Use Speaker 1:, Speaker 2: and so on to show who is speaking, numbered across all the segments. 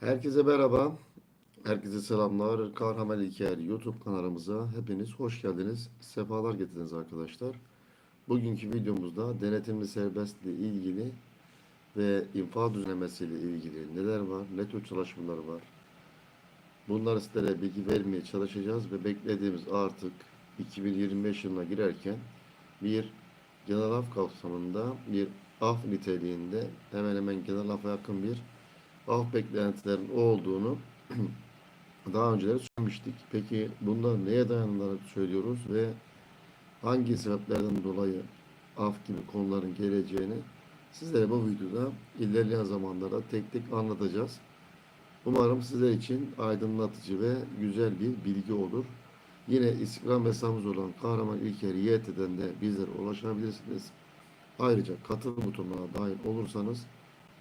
Speaker 1: Herkese merhaba. Herkese selamlar. Kahraman İlker YouTube kanalımıza hepiniz hoş geldiniz. Sefalar getirdiniz arkadaşlar. Bugünkü videomuzda denetimli serbestliği ilgili ve infaz düzenlemesiyle ilgili neler var, ne tür çalışmalar var. Bunları sizlere bilgi vermeye çalışacağız ve beklediğimiz artık 2025 yılına girerken bir genel af kapsamında bir af niteliğinde hemen hemen genel afa yakın bir af beklentilerin olduğunu daha önceleri söylemiştik. Peki bunlar neye dayanarak söylüyoruz ve hangi sebeplerden dolayı af gibi konuların geleceğini sizlere bu videoda ilerleyen zamanlarda tek tek anlatacağız. Umarım sizler için aydınlatıcı ve güzel bir bilgi olur. Yine Instagram hesabımız olan Kahraman İlker YT'den de bizlere ulaşabilirsiniz. Ayrıca katıl butonuna dahil olursanız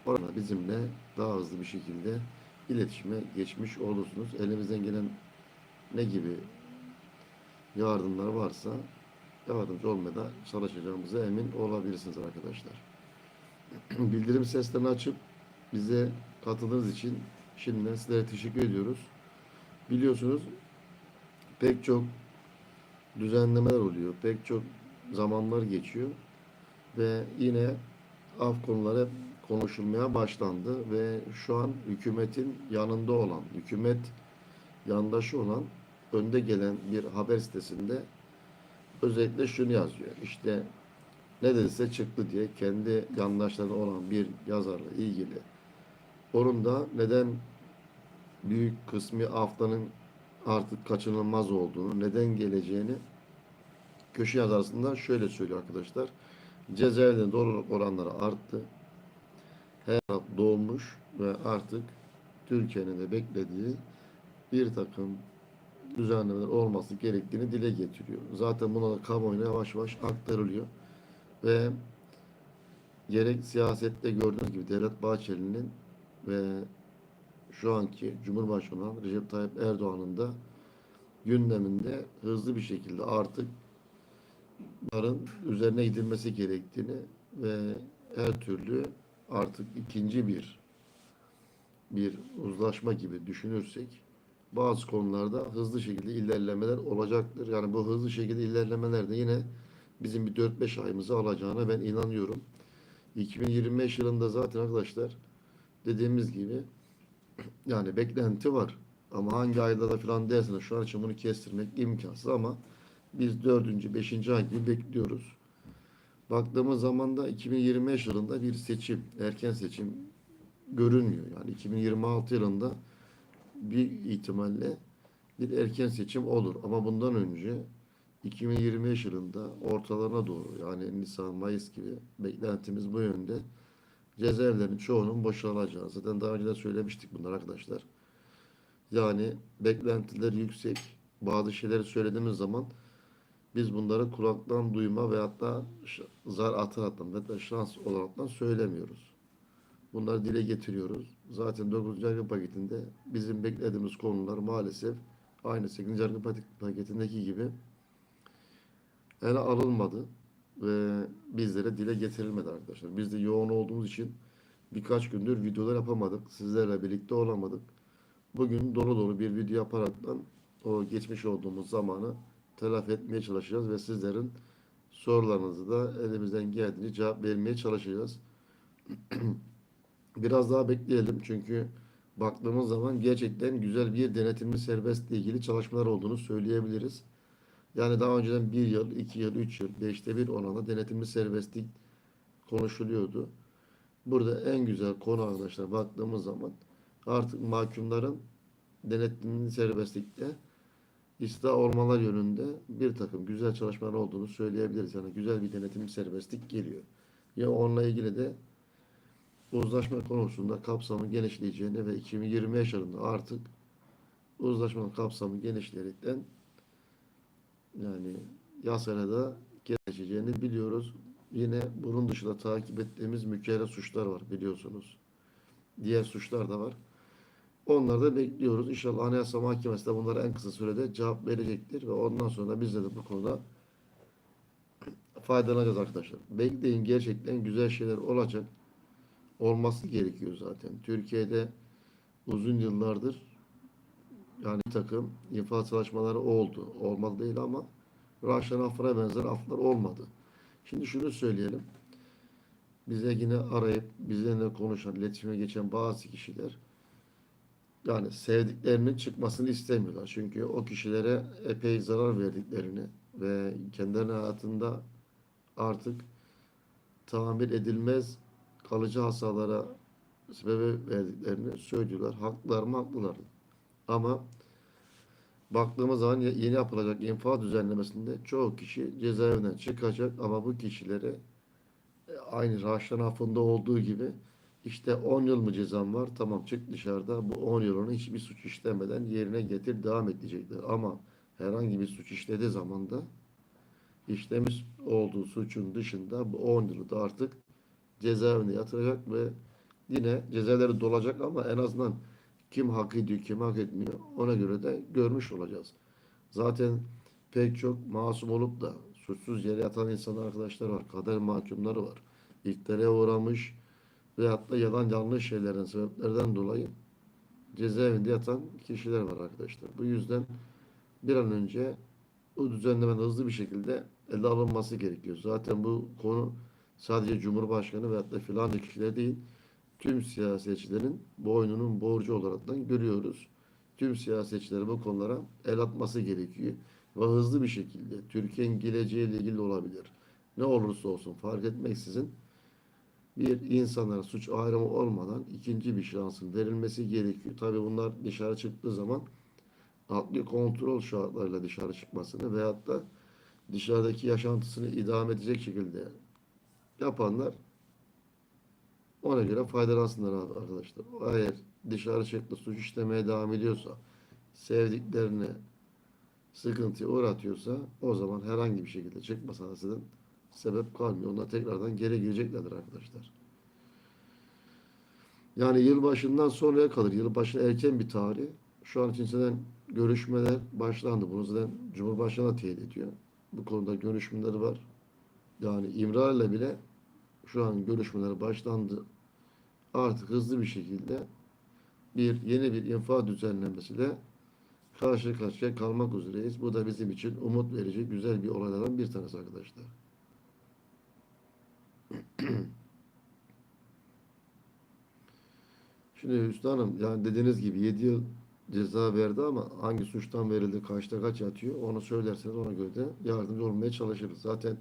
Speaker 1: orada bizimle daha hızlı bir şekilde iletişime geçmiş olursunuz. Elimizden gelen ne gibi yardımlar varsa yardımcı olmaya da çalışacağımıza emin olabilirsiniz arkadaşlar. Bildirim seslerini açıp bize katıldığınız için şimdiden sizlere teşekkür ediyoruz. Biliyorsunuz pek çok düzenlemeler oluyor. Pek çok zamanlar geçiyor. Ve yine af konuları konuşulmaya başlandı ve şu an hükümetin yanında olan, hükümet yandaşı olan önde gelen bir haber sitesinde özellikle şunu yazıyor. İşte ne dediyse çıktı diye kendi yandaşları olan bir yazarla ilgili. Onun da neden büyük kısmı haftanın artık kaçınılmaz olduğunu, neden geleceğini köşe yazarısında şöyle söylüyor arkadaşlar. Cezaevlerinde doluluk oranları arttı. Her dolmuş ve artık Türkiye'nin de beklediği bir takım düzenlemeler olması gerektiğini dile getiriyor. Zaten buna da kamuoyuna yavaş yavaş aktarılıyor. Ve gerek siyasette gördüğünüz gibi Devlet Bahçeli'nin ve şu anki Cumhurbaşkanı olan Recep Tayyip Erdoğan'ın da gündeminde hızlı bir şekilde artık bunların üzerine gidilmesi gerektiğini ve her türlü artık ikinci bir bir uzlaşma gibi düşünürsek bazı konularda hızlı şekilde ilerlemeler olacaktır. Yani bu hızlı şekilde ilerlemeler de yine bizim bir 4-5 ayımızı alacağına ben inanıyorum. 2025 yılında zaten arkadaşlar dediğimiz gibi yani beklenti var. Ama hangi ayda da falan derseniz şu an için bunu kestirmek imkansız ama biz dördüncü, beşinci ay gibi bekliyoruz. Baktığımız zaman da 2025 yılında bir seçim, erken seçim görünmüyor. Yani 2026 yılında bir ihtimalle bir erken seçim olur. Ama bundan önce 2025 yılında ortalarına doğru yani Nisan, Mayıs gibi beklentimiz bu yönde. Cezaevlerinin çoğunun boşalacağı. Zaten daha önce de söylemiştik bunlar arkadaşlar. Yani beklentiler yüksek. Bazı şeyleri söylediğimiz zaman biz bunları kulaktan duyma ve hatta zar ataraktan ve şans olaraktan söylemiyoruz. Bunları dile getiriyoruz. Zaten 9. yargı paketinde bizim beklediğimiz konular maalesef aynı 8. yargı paketindeki gibi ele alınmadı ve bizlere dile getirilmedi arkadaşlar. Biz de yoğun olduğumuz için birkaç gündür videolar yapamadık. Sizlerle birlikte olamadık. Bugün dolu dolu bir video yaparaktan o geçmiş olduğumuz zamanı telafi etmeye çalışacağız ve sizlerin sorularınızı da elimizden geldiğince cevap vermeye çalışacağız. Biraz daha bekleyelim çünkü baktığımız zaman gerçekten güzel bir denetimli serbestle ilgili çalışmalar olduğunu söyleyebiliriz. Yani daha önceden bir yıl, iki yıl, üç yıl, beşte bir oranda denetimli serbestlik konuşuluyordu. Burada en güzel konu arkadaşlar baktığımız zaman artık mahkumların denetimli serbestlikte ıslah olmalar yönünde bir takım güzel çalışmalar olduğunu söyleyebiliriz. Yani güzel bir denetimli serbestlik geliyor. Ya onunla ilgili de uzlaşma konusunda kapsamı genişleyeceğini ve 2025 yılında artık uzlaşmanın kapsamı genişleyerekten yani yasaya da geçeceğini biliyoruz. Yine bunun dışında takip ettiğimiz mükerrer suçlar var biliyorsunuz. Diğer suçlar da var. Onları da bekliyoruz. İnşallah Anayasa Mahkemesi de bunlara en kısa sürede cevap verecektir ve ondan sonra biz de, bu konuda faydalanacağız arkadaşlar. Bekleyin gerçekten güzel şeyler olacak. Olması gerekiyor zaten. Türkiye'de uzun yıllardır yani takım infaz çalışmaları oldu. Olmadı değil ama Raşen Afra benzer aflar olmadı. Şimdi şunu söyleyelim. Bize yine arayıp bizimle konuşan, iletişime geçen bazı kişiler yani sevdiklerinin çıkmasını istemiyorlar. Çünkü o kişilere epey zarar verdiklerini ve kendilerinin hayatında artık tamir edilmez kalıcı hasarlara sebep verdiklerini söylüyorlar. Haklılar mı? Haklılar. Ama baktığımız zaman ye- yeni yapılacak infaz düzenlemesinde çoğu kişi cezaevinden çıkacak ama bu kişilere e, aynı Raşlan affında olduğu gibi işte 10 yıl mı cezam var? Tamam çık dışarıda. Bu 10 yılını hiçbir suç işlemeden yerine getir devam edecekler. Ama herhangi bir suç işlediği zaman da işlemiş olduğu suçun dışında bu 10 yılı da artık cezaevine yatıracak ve yine cezaları dolacak ama en azından kim hak ediyor, kim hak etmiyor ona göre de görmüş olacağız. Zaten pek çok masum olup da suçsuz yere yatan insan arkadaşlar var. Kader mahkumları var. İftire uğramış veyahut da yalan yanlış şeylerin sebeplerden dolayı cezaevinde yatan kişiler var arkadaşlar. Bu yüzden bir an önce bu düzenlemenin hızlı bir şekilde ele alınması gerekiyor. Zaten bu konu sadece Cumhurbaşkanı veyahut da filan kişiler değil, tüm siyasetçilerin boynunun borcu olaraktan görüyoruz. Tüm siyasetçiler bu konulara el atması gerekiyor. Ve hızlı bir şekilde Türkiye'nin geleceğiyle ilgili olabilir. Ne olursa olsun fark etmeksizin bir insanlara suç ayrımı olmadan ikinci bir şansın verilmesi gerekiyor. Tabii bunlar dışarı çıktığı zaman adli kontrol şartlarıyla dışarı çıkmasını veyahut da dışarıdaki yaşantısını idame edecek şekilde yapanlar ona göre faydalansınlar abi arkadaşlar. Eğer dışarı çıktı suç işlemeye devam ediyorsa sevdiklerini sıkıntıya uğratıyorsa o zaman herhangi bir şekilde çıkmasına zaten sebep kalmıyor. Onlar tekrardan geri gireceklerdir arkadaşlar. Yani yılbaşından sonraya kalır. Yılbaşı erken bir tarih. Şu an için görüşmeler başlandı. Bunu zaten Cumhurbaşkanı teyit ediyor. Bu konuda görüşmeler var. Yani İmralı'yla bile şu an görüşmeler başlandı. Artık hızlı bir şekilde bir yeni bir infaz düzenlemesiyle karşı karşıya kalmak üzereyiz. Bu da bizim için umut verici güzel bir olaylardan bir tanesi arkadaşlar. Şimdi Hüsnü Hanım yani dediğiniz gibi 7 yıl ceza verdi ama hangi suçtan verildi, kaçta kaç yatıyor onu söylerseniz ona göre de yardımcı olmaya çalışırız. Zaten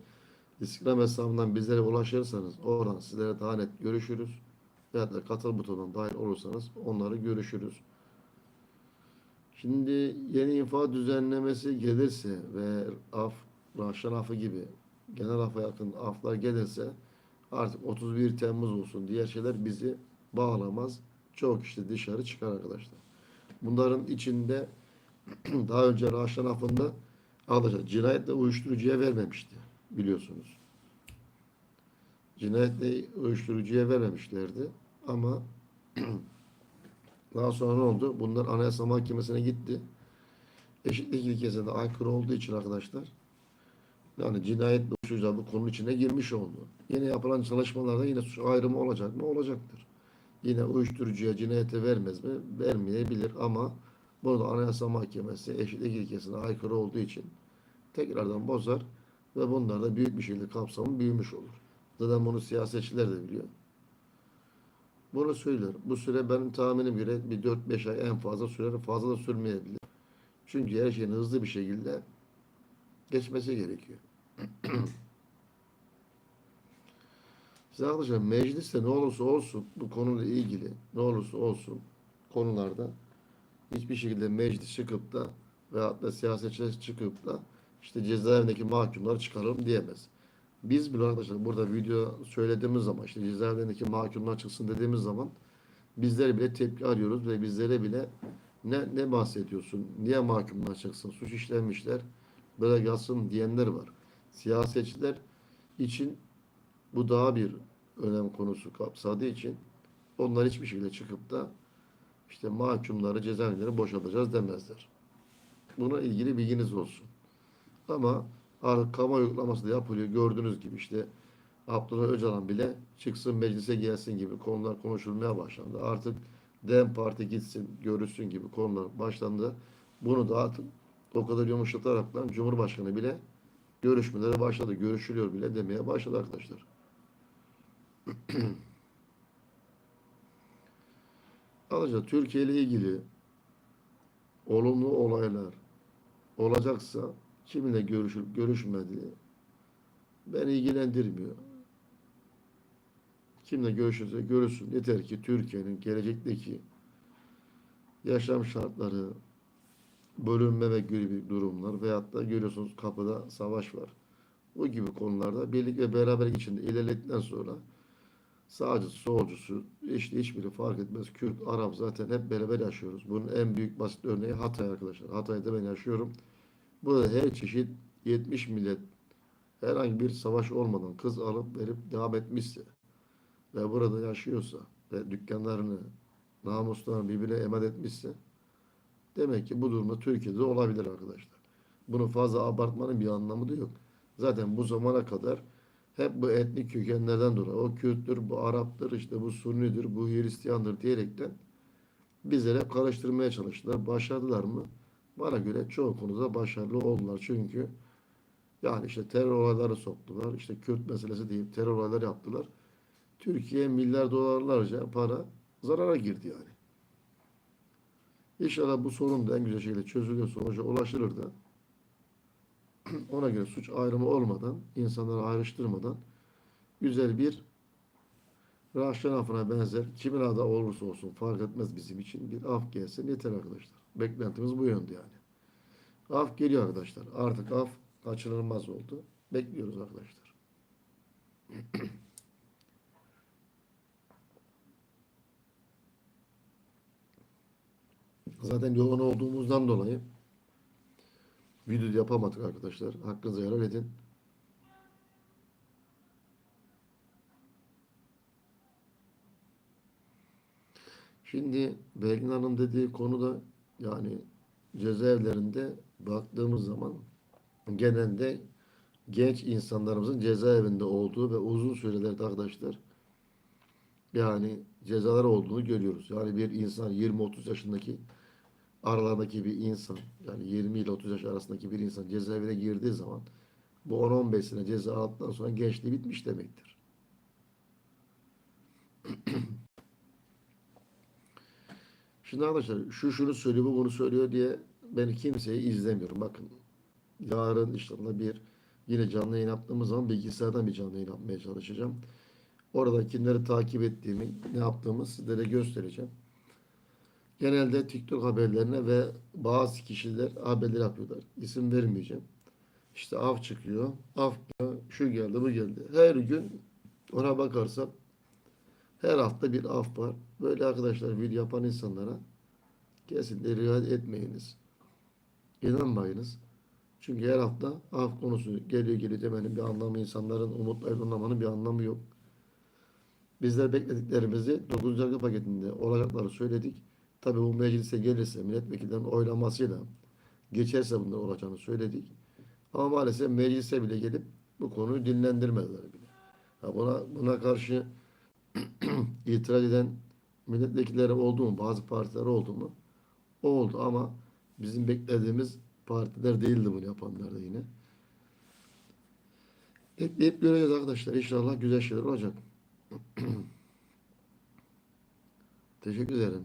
Speaker 1: İstiklal hesabından bizlere ulaşırsanız oradan sizlere daha net görüşürüz. Veyahut da katıl butonuna dahil olursanız onları görüşürüz. Şimdi yeni infaz düzenlemesi gelirse ve af, Rahşan affı gibi genel affa yakın aflar gelirse artık 31 Temmuz olsun diğer şeyler bizi bağlamaz. Çok işte dışarı çıkar arkadaşlar. Bunların içinde daha önce Rahşan affında arkadaşlar cinayetle uyuşturucuya vermemişti biliyorsunuz. Cinayetle uyuşturucuya vermemişlerdi ama daha sonra ne oldu? Bunlar Anayasa Mahkemesi'ne gitti. Eşitlik ilkesine aykırı olduğu için arkadaşlar yani cinayet uyuşturucular bu konunun içine girmiş oldu. Yine yapılan çalışmalarda yine suç ayrımı olacak mı? Olacaktır. Yine uyuşturucuya cinayete vermez mi? Vermeyebilir ama bunu da Anayasa Mahkemesi eşitlik ilkesine aykırı olduğu için tekrardan bozar ve bunlar da büyük bir şekilde kapsamı büyümüş olur. Zaten bunu siyasetçiler de biliyor. Bunu söylüyorum. Bu süre benim tahminim göre bir 4-5 ay en fazla sürer. Fazla da sürmeyebilir. Çünkü her şeyin hızlı bir şekilde geçmesi gerekiyor. Size arkadaşlar mecliste ne olursa olsun bu konuyla ilgili ne olursa olsun konularda hiçbir şekilde meclis çıkıp da veyahut da siyasetçiler çıkıp da işte cezaevindeki mahkumları çıkaralım diyemez. Biz bile arkadaşlar burada video söylediğimiz zaman işte cezaevindeki mahkumlar çıksın dediğimiz zaman bizler bile tepki arıyoruz ve bizlere bile ne ne bahsediyorsun? Niye mahkumlar çıksın? Suç işlenmişler. Böyle yatsın diyenler var. Siyasetçiler için bu daha bir önem konusu kapsadığı için onlar hiçbir şekilde çıkıp da işte mahkumları cezaevleri boşaltacağız demezler. Buna ilgili bilginiz olsun. Ama artık kamu uygulaması da yapılıyor. Gördüğünüz gibi işte Abdullah Öcalan bile çıksın meclise gelsin gibi konular konuşulmaya başlandı. Artık DEM Parti gitsin, görüşsün gibi konular başlandı. Bunu da artık o kadar yumuşatarak lan Cumhurbaşkanı bile görüşmelere başladı. Görüşülüyor bile demeye başladı arkadaşlar. Arkadaşlar Türkiye ile ilgili olumlu olaylar olacaksa kiminle görüşüp görüşmediği beni ilgilendirmiyor. Kimle görüşürse görüşsün. Yeter ki Türkiye'nin gelecekteki yaşam şartları, bölünmeme gibi durumlar veyahut da görüyorsunuz kapıda savaş var. Bu gibi konularda birlik ve beraberlik içinde ilerledikten sonra sağcı, solcusu, işte hiçbiri fark etmez. Kürt, Arap zaten hep beraber yaşıyoruz. Bunun en büyük basit örneği Hatay arkadaşlar. Hatay'da ben yaşıyorum. Burada her çeşit 70 millet herhangi bir savaş olmadan kız alıp verip devam etmişse ve burada yaşıyorsa ve dükkanlarını, namuslarını birbirine emanet etmişse demek ki bu durumda Türkiye'de olabilir arkadaşlar. Bunu fazla abartmanın bir anlamı da yok. Zaten bu zamana kadar hep bu etnik kökenlerden dolayı o Kürttür, bu Arap'tır, işte bu Sunnidir, bu Hristiyandır diyerekten bizlere hep karıştırmaya çalıştılar. Başardılar mı? Bana göre çoğu konuda başarılı oldular. Çünkü yani işte terör olayları soktular. İşte Kürt meselesi deyip terör olayları yaptılar. Türkiye milyar dolarlarca para zarara girdi yani. İnşallah bu sorun da en güzel şekilde çözülüyor, sonuca ulaşılır da ona göre suç ayrımı olmadan, insanları ayrıştırmadan güzel bir Rahşan afına benzer kimin adı olursa olsun fark etmez bizim için bir af gelsin yeter arkadaşlar. Beklentimiz bu yönde yani. Af geliyor arkadaşlar. Artık af kaçınılmaz oldu. Bekliyoruz arkadaşlar. Zaten yoğun olduğumuzdan dolayı video yapamadık arkadaşlar. Hakkınızı helal edin. Şimdi Belgin Hanım dediği konuda yani cezaevlerinde baktığımız zaman genelde genç insanlarımızın cezaevinde olduğu ve uzun sürelerde arkadaşlar yani cezalar olduğunu görüyoruz. Yani bir insan 20-30 yaşındaki aralarındaki bir insan yani 20 ile 30 yaş arasındaki bir insan cezaevine girdiği zaman bu 10-15 sene ceza aldıktan sonra gençliği bitmiş demektir. Şimdi arkadaşlar şu şunu söylüyor bu bunu söylüyor diye ben kimseyi izlemiyorum. Bakın yarın inşallah bir yine canlı yayın yaptığımız zaman bilgisayardan bir canlı yayın yapmaya çalışacağım. Orada kimleri takip ettiğimi, ne yaptığımı sizlere göstereceğim. Genelde TikTok haberlerine ve bazı kişiler haberler yapıyorlar. İsim vermeyeceğim. İşte av çıkıyor. Av şu geldi bu geldi. Her gün ona bakarsak her hafta bir af var. Böyle arkadaşlar video yapan insanlara kesinlikle riayet etmeyiniz. İnanmayınız. Çünkü her hafta af konusu geliyor geliyor demenin bir anlamı insanların umutlarını anlamanın bir anlamı yok. Bizler beklediklerimizi 9. yargı paketinde olacakları söyledik. Tabi bu meclise gelirse milletvekillerinin oylamasıyla geçerse bunlar olacağını söyledik. Ama maalesef meclise bile gelip bu konuyu dinlendirmediler bile. Ha buna, buna karşı itiraz eden milletvekilleri oldu mu? Bazı partiler oldu mu? Oldu ama bizim beklediğimiz partiler değildi bunu yapanlar da yine. Bekleyip göreceğiz arkadaşlar. İnşallah güzel şeyler olacak. Teşekkür ederim.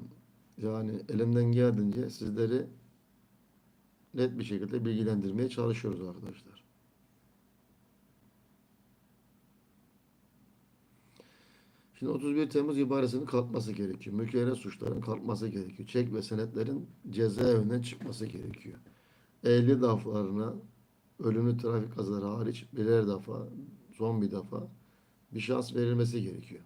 Speaker 1: Yani elimden geldiğince sizleri net bir şekilde bilgilendirmeye çalışıyoruz arkadaşlar. Şimdi 31 Temmuz ibaresinin kalkması gerekiyor. Mükerrer suçların kalkması gerekiyor. Çek ve senetlerin cezaevinden çıkması gerekiyor. Ehli daflarına ölümlü trafik kazaları hariç birer defa, son bir defa bir şans verilmesi gerekiyor.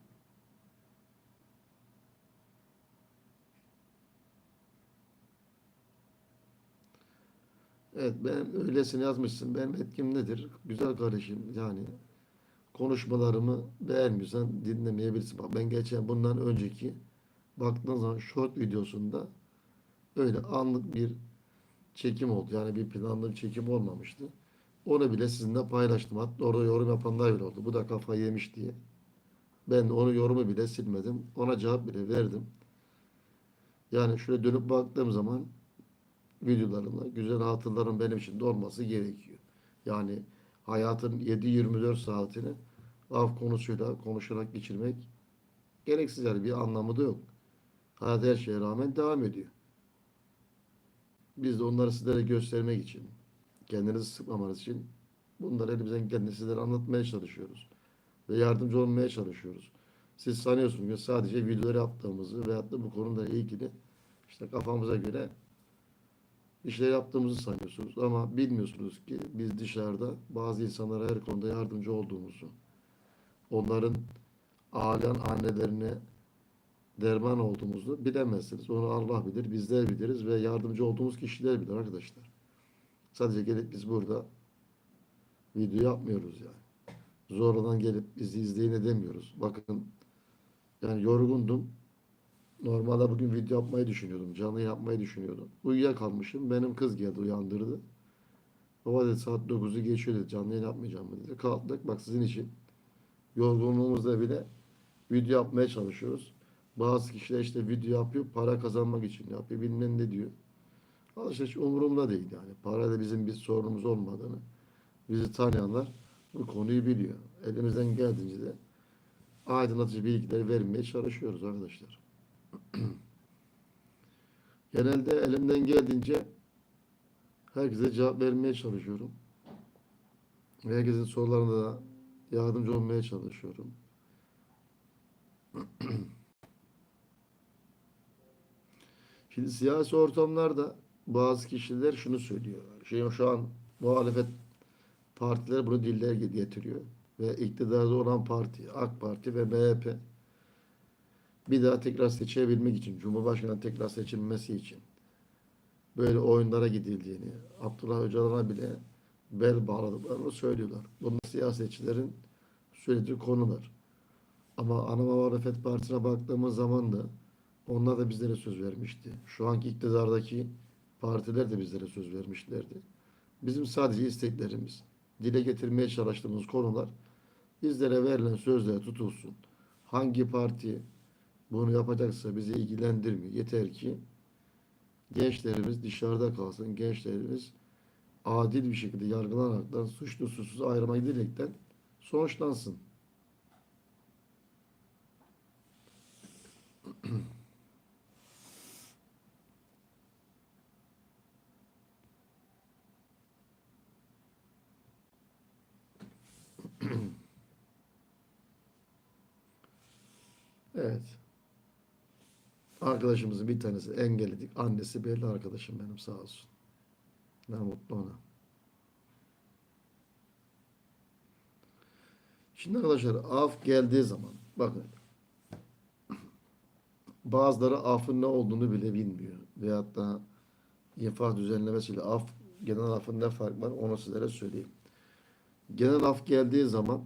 Speaker 1: Evet ben öylesine yazmışsın. Benim etkim nedir? Güzel kardeşim yani konuşmalarımı beğenmiyorsan dinlemeyebilirsin. Bak ben geçen bundan önceki baktığın zaman short videosunda öyle anlık bir çekim oldu. Yani bir planlı bir çekim olmamıştı. Onu bile sizinle paylaştım. Hatta orada yorum yapanlar bile oldu. Bu da kafayı yemiş diye. Ben onu yorumu bile silmedim. Ona cevap bile verdim. Yani şöyle dönüp baktığım zaman videolarımda güzel hatıraların benim için de gerekiyor. Yani hayatın 7-24 saatini af konusuyla konuşarak geçirmek gereksiz yani bir anlamı da yok. Hayat her şeye rağmen devam ediyor. Biz de onları sizlere göstermek için, kendinizi sıkmamanız için bunları elimizden geldiğince sizlere anlatmaya çalışıyoruz. Ve yardımcı olmaya çalışıyoruz. Siz sanıyorsunuz ki sadece videolar yaptığımızı veyahut da bu konuyla ilgili işte kafamıza göre işler yaptığımızı sanıyorsunuz. Ama bilmiyorsunuz ki biz dışarıda bazı insanlara her konuda yardımcı olduğumuzu, onların ailen annelerine derman olduğumuzu bilemezsiniz. Onu Allah bilir, bizler biliriz ve yardımcı olduğumuz kişiler bilir arkadaşlar. Sadece gelip biz burada video yapmıyoruz yani. Zorladan gelip bizi izleyin edemiyoruz. Bakın yani yorgundum. Normalde bugün video yapmayı düşünüyordum. Canlı yapmayı düşünüyordum. Uyuyakalmışım. Benim kız geldi uyandırdı. Baba dedi saat 9'u geçiyor dedi. Canlı yayın yapmayacağım dedi. Kalktık bak sizin için. Yorgunluğumuzda bile video yapmaya çalışıyoruz. Bazı kişiler işte video yapıyor para kazanmak için yapıyor. Bilmem ne diyor. İşte hiç umurumda değil yani. Parayla bizim bir sorunumuz olmadığını bizi tanıyanlar bu konuyu biliyor. Elimizden geldiğince de aydınlatıcı bilgileri vermeye çalışıyoruz arkadaşlar. Genelde elimden geldiğince herkese cevap vermeye çalışıyorum. Herkesin sorularına da yardımcı olmaya çalışıyorum. Şimdi siyasi ortamlarda bazı kişiler şunu söylüyor. Şey, şu an muhalefet partiler bunu diller getiriyor. Ve iktidarda olan parti, AK Parti ve MHP bir daha tekrar seçebilmek için, Cumhurbaşkanı tekrar seçilmesi için böyle oyunlara gidildiğini, Abdullah Öcalan'a bile bel bağladıklarını söylüyorlar. Bunlar siyasetçilerin söylediği konular. Ama ana muhalefet partisine baktığımız zaman da onlar da bizlere söz vermişti. Şu anki iktidardaki partiler de bizlere söz vermişlerdi. Bizim sadece isteklerimiz, dile getirmeye çalıştığımız konular bizlere verilen sözlere tutulsun. Hangi parti bunu yapacaksa bizi ilgilendirmiyor. Yeter ki gençlerimiz dışarıda kalsın. Gençlerimiz adil bir şekilde yargılanaraktan suçlu suçsuz ayrıma giderekten sonuçlansın. Evet. Arkadaşımızın bir tanesi engelledik. Annesi belli arkadaşım benim sağ olsun. Ne mutlu ona. Şimdi arkadaşlar af geldiği zaman bakın bazıları afın ne olduğunu bile bilmiyor. Veyahut da infaz düzenlemesiyle af genel afın ne fark var onu sizlere söyleyeyim. Genel af geldiği zaman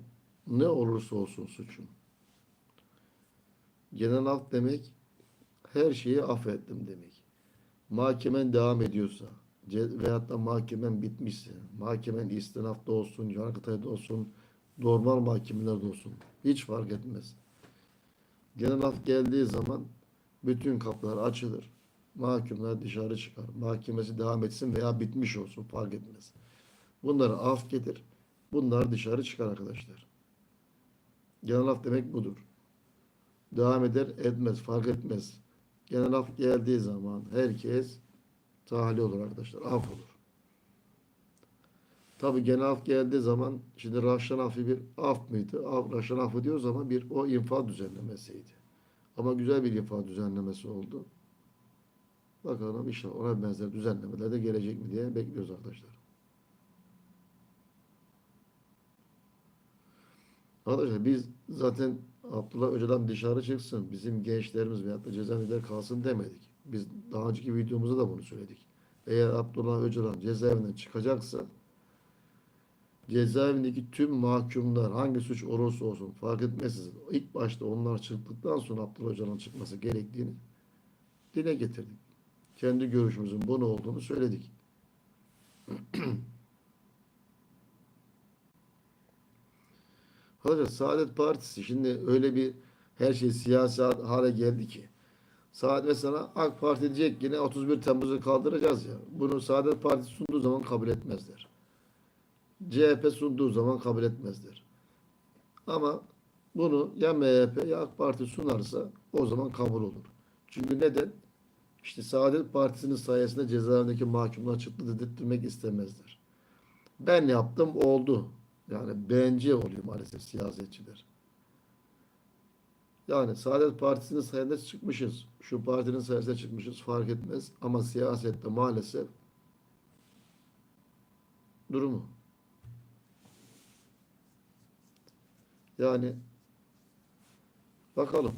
Speaker 1: ne olursa olsun suçun. Genel af demek her şeyi affettim demek. Mahkemen devam ediyorsa veyahut da mahkemen bitmişse, mahkemen istinafta olsun, yargıtayda olsun, normal mahkemelerde olsun. Hiç fark etmez. Genel af geldiği zaman bütün kapılar açılır. Mahkumlar dışarı çıkar. Mahkemesi devam etsin veya bitmiş olsun fark etmez. Bunlara af gelir. Bunlar dışarı çıkar arkadaşlar. Genel af demek budur. Devam eder etmez fark etmez. Genel af geldiği zaman herkes tahliye olur arkadaşlar. Af olur. Tabi genel af geldiği zaman şimdi Raşan affı bir af mıydı? Af, Raşan affı diyoruz ama bir o infaz düzenlemesiydi. Ama güzel bir infaz düzenlemesi oldu. Bakalım inşallah ona benzer düzenlemeler de gelecek mi diye bekliyoruz arkadaşlar. Arkadaşlar biz zaten Abdullah Öcalan dışarı çıksın, bizim gençlerimiz veyahut da cezaevinde kalsın demedik. Biz daha önceki videomuzda da bunu söyledik. Eğer Abdullah Öcalan cezaevinden çıkacaksa cezaevindeki tüm mahkumlar hangi suç olursa olsun fark etmeksizin ilk başta onlar çıktıktan sonra Abdullah Öcalan çıkması gerektiğini dile getirdik. Kendi görüşümüzün bunu olduğunu söyledik. Arkadaşlar Saadet Partisi şimdi öyle bir her şey siyasi hale geldi ki Saadet mesela AK Parti diyecek yine 31 Temmuz'u kaldıracağız ya. Bunu Saadet Partisi sunduğu zaman kabul etmezler. CHP sunduğu zaman kabul etmezler. Ama bunu ya MHP ya AK Parti sunarsa o zaman kabul olur. Çünkü neden? İşte Saadet Partisi'nin sayesinde cezaevindeki mahkumlar çıktı dedirtmek istemezler. Ben yaptım oldu. Yani bence oluyor maalesef siyasetçiler. Yani Saadet Partisi'nin sayesinde çıkmışız. Şu partinin sayesinde çıkmışız fark etmez. Ama siyasette maalesef durumu. Yani bakalım.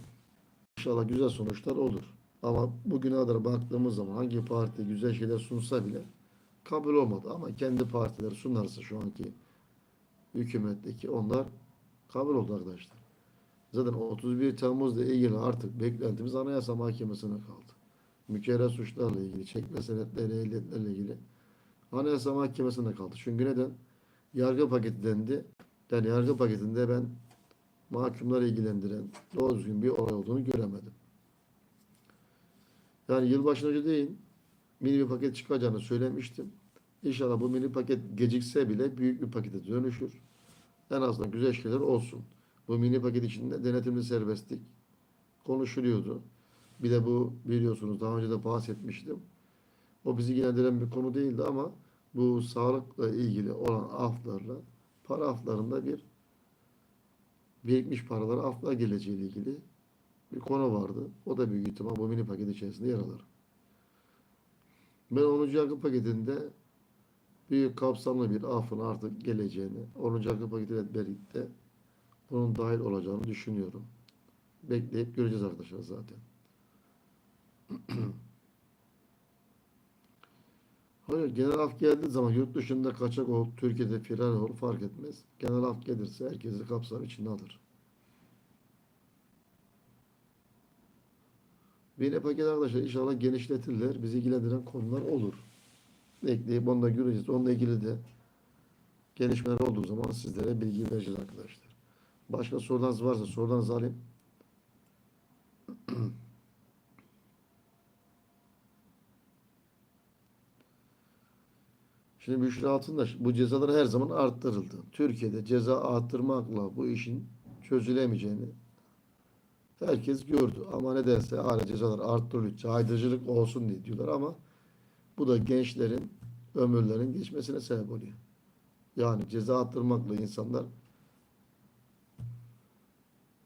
Speaker 1: İnşallah güzel sonuçlar olur. Ama bugüne kadar baktığımız zaman hangi parti güzel şeyler sunsa bile kabul olmadı. Ama kendi partileri sunarsa şu anki hükümetteki onlar kabul oldu arkadaşlar. Zaten 31 Temmuz'la ilgili artık beklentimiz Anayasa Mahkemesi'ne kaldı. Mükerrer suçlarla ilgili, çekme senetleri, ehliyetlerle ilgili Anayasa Mahkemesi'ne kaldı. Çünkü neden? Yargı paketi dendi. Yani yargı paketinde ben mahkumları ilgilendiren doğru düzgün bir olay olduğunu göremedim. Yani yılbaşına önce değil, mini bir paket çıkacağını söylemiştim. İnşallah bu mini paket gecikse bile büyük bir pakete dönüşür. En azından güzel şeyler olsun. Bu mini paket içinde denetimli serbestlik konuşuluyordu. Bir de bu biliyorsunuz daha önce de bahsetmiştim. O bizi ilgilendiren bir konu değildi ama bu sağlıkla ilgili olan aflarla para aflarında bir birikmiş paralar afla geleceğiyle ilgili bir konu vardı. O da büyük ihtimal bu mini paket içerisinde yer alır. Ben 10. yargı paketinde büyük kapsamlı bir afın artık geleceğini, 10. yargı paketiyle birlikte bunun dahil olacağını düşünüyorum. Bekleyip göreceğiz arkadaşlar zaten. Hayır, genel af geldiği zaman yurt dışında kaçak ol, Türkiye'de firar ol fark etmez. Genel af gelirse herkesi kapsar içine alır. Yine paket arkadaşlar inşallah genişletirler. Bizi ilgilendiren konular olur. Bekleyip onu da göreceğiz. Onunla ilgili de gelişmeler olduğu zaman sizlere bilgi vereceğiz arkadaşlar. Başka sorularınız varsa sorularınızı alayım. Şimdi Büşra Altın da bu cezalar her zaman arttırıldı. Türkiye'de ceza arttırmakla bu işin çözülemeyeceğini herkes gördü. Ama nedense hala cezalar arttırılıyor. Caydırıcılık olsun diye diyorlar ama bu da gençlerin ömürlerinin geçmesine sebep oluyor. Yani ceza arttırmakla insanlar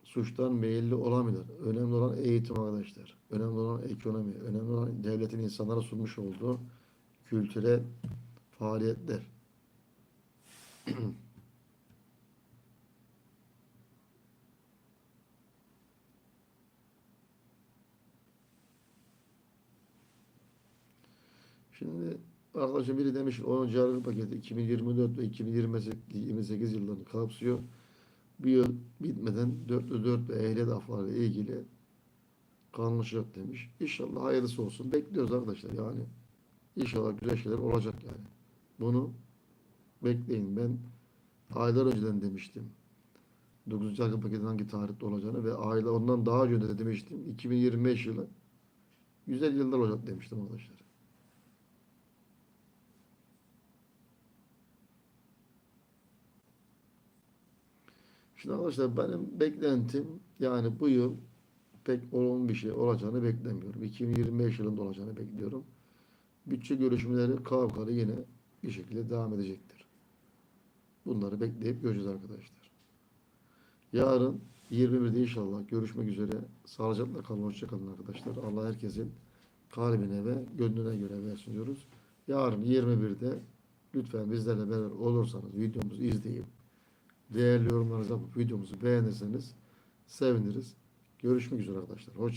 Speaker 1: suçtan meyilli olamıyorlar. Önemli olan eğitim arkadaşlar. Önemli olan ekonomi. Önemli olan devletin insanlara sunmuş olduğu kültürel faaliyetler. Şimdi arkadaşım biri demiş 10. yargı paketi 2024 ve 2028 yıllarını kapsıyor. Bir yıl bitmeden 4'te 4 ve ehliyet aflarıyla ilgili kanunlaşacak demiş. İnşallah hayırlısı olsun. Bekliyoruz arkadaşlar yani. İnşallah güzel şeyler olacak yani. Bunu bekleyin. Ben aylar önceden demiştim. 9. yargı paketinin hangi tarihte olacağını ve aylar ondan daha önce de demiştim. 2025 yılı güzel yıllar olacak demiştim arkadaşlar. Şimdi arkadaşlar benim beklentim yani bu yıl pek olumlu bir şey olacağını beklemiyorum. 2025 yılında olacağını bekliyorum. Bütçe görüşmeleri kavgalı yine bir şekilde devam edecektir. Bunları bekleyip göreceğiz arkadaşlar. Yarın 21'de inşallah görüşmek üzere. Sağlıcakla kalın, hoşça kalın arkadaşlar. Allah herkesin kalbine ve gönlüne göre versin diyoruz. Yarın 21'de lütfen bizlerle beraber olursanız videomuzu izleyip değerli yorumlarınızı yapıp videomuzu beğenirseniz seviniriz. Görüşmek üzere arkadaşlar. Hoşça